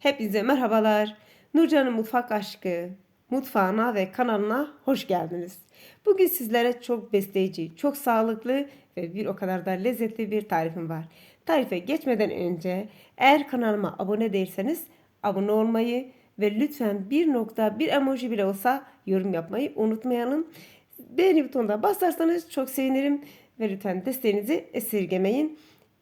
Hepinize merhabalar. Nurcan'ın Mutfak Aşkı mutfağına ve kanalına hoş geldiniz. Bugün sizlere çok besleyici, çok sağlıklı ve bir o kadar da lezzetli bir tarifim var. Tarife geçmeden önce eğer kanalıma abone değilseniz abone olmayı ve lütfen bir nokta bir emoji bile olsa yorum yapmayı unutmayalım. Beğeni butonuna basarsanız çok sevinirim ve lütfen desteğinizi esirgemeyin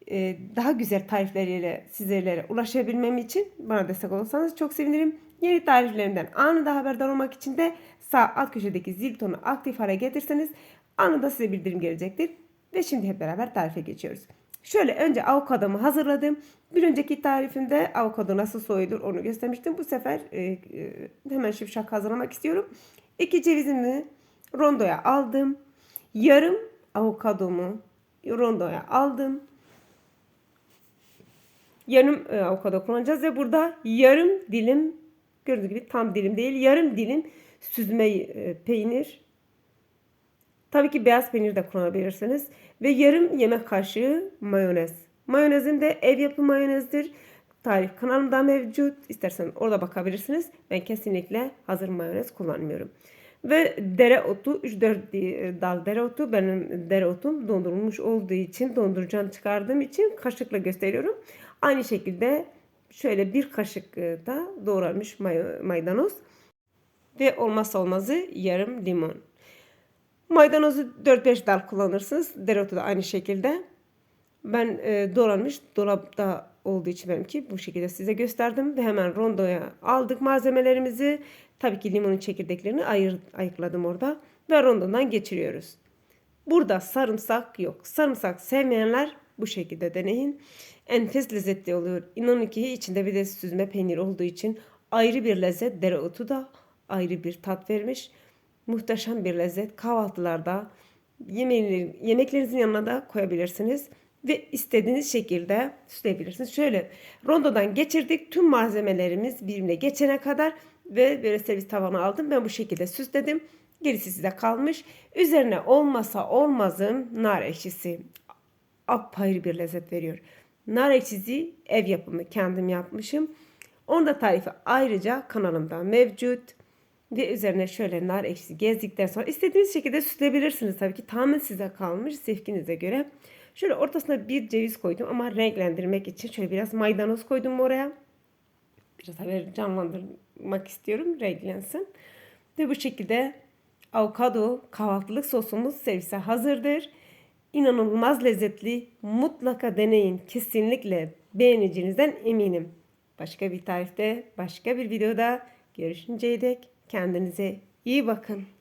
e, daha güzel tarifleriyle sizlere ulaşabilmem için bana destek olursanız çok sevinirim. Yeni tariflerimden anında haberdar olmak için de sağ alt köşedeki zil butonu aktif hale getirseniz anında size bildirim gelecektir. Ve şimdi hep beraber tarife geçiyoruz. Şöyle önce avokadomu hazırladım. Bir önceki tarifimde avokado nasıl soyulur onu göstermiştim. Bu sefer e, e, hemen şıpşak hazırlamak istiyorum. İki cevizimi rondoya aldım. Yarım avokadomu rondoya aldım yarım e, avokado kullanacağız ve burada yarım dilim gördüğünüz gibi tam dilim değil yarım dilim süzme e, peynir. Tabii ki beyaz peynir de kullanabilirsiniz ve yarım yemek kaşığı mayonez. Mayonezim de ev yapımı mayonezdir. Tarif kanalımda mevcut. İsterseniz orada bakabilirsiniz. Ben kesinlikle hazır mayonez kullanmıyorum ve dereotu 3-4 dal dereotu benim dereotum dondurulmuş olduğu için dondurucudan çıkardığım için kaşıkla gösteriyorum. Aynı şekilde şöyle bir kaşık e, da doğranmış maydanoz ve olmazsa olmazı yarım limon. Maydanozu 4-5 dal kullanırsınız. Dereotu da aynı şekilde. Ben e, doğranmış dolapta olduğu için benimki bu şekilde size gösterdim ve hemen rondoya aldık malzemelerimizi. Tabii ki limonun çekirdeklerini ayır, ayıkladım orada ve rondodan geçiriyoruz. Burada sarımsak yok. Sarımsak sevmeyenler bu şekilde deneyin. Enfes lezzetli oluyor. İnanın ki içinde bir de süzme peynir olduğu için ayrı bir lezzet. Dereotu da ayrı bir tat vermiş. Muhteşem bir lezzet. Kahvaltılarda yemeklerinizin yanına da koyabilirsiniz ve istediğiniz şekilde süsleyebilirsiniz. Şöyle rondodan geçirdik. Tüm malzemelerimiz birbirine geçene kadar ve böyle servis tavanı aldım. Ben bu şekilde süsledim. Gerisi size kalmış. Üzerine olmasa olmazım nar ekşisi. Apayrı bir lezzet veriyor. Nar ekşisi ev yapımı kendim yapmışım. Onun da tarifi ayrıca kanalımda mevcut. Ve üzerine şöyle nar ekşisi gezdikten sonra istediğiniz şekilde süsleyebilirsiniz. Tabii ki tamamen size kalmış zevkinize göre. Şöyle ortasına bir ceviz koydum ama renklendirmek için şöyle biraz maydanoz koydum oraya. Biraz haber canlandırmak istiyorum renklensin. Ve bu şekilde avokado kahvaltılık sosumuz servise hazırdır. İnanılmaz lezzetli. Mutlaka deneyin. Kesinlikle beğeneceğinizden eminim. Başka bir tarifte, başka bir videoda görüşünceye dek kendinize iyi bakın.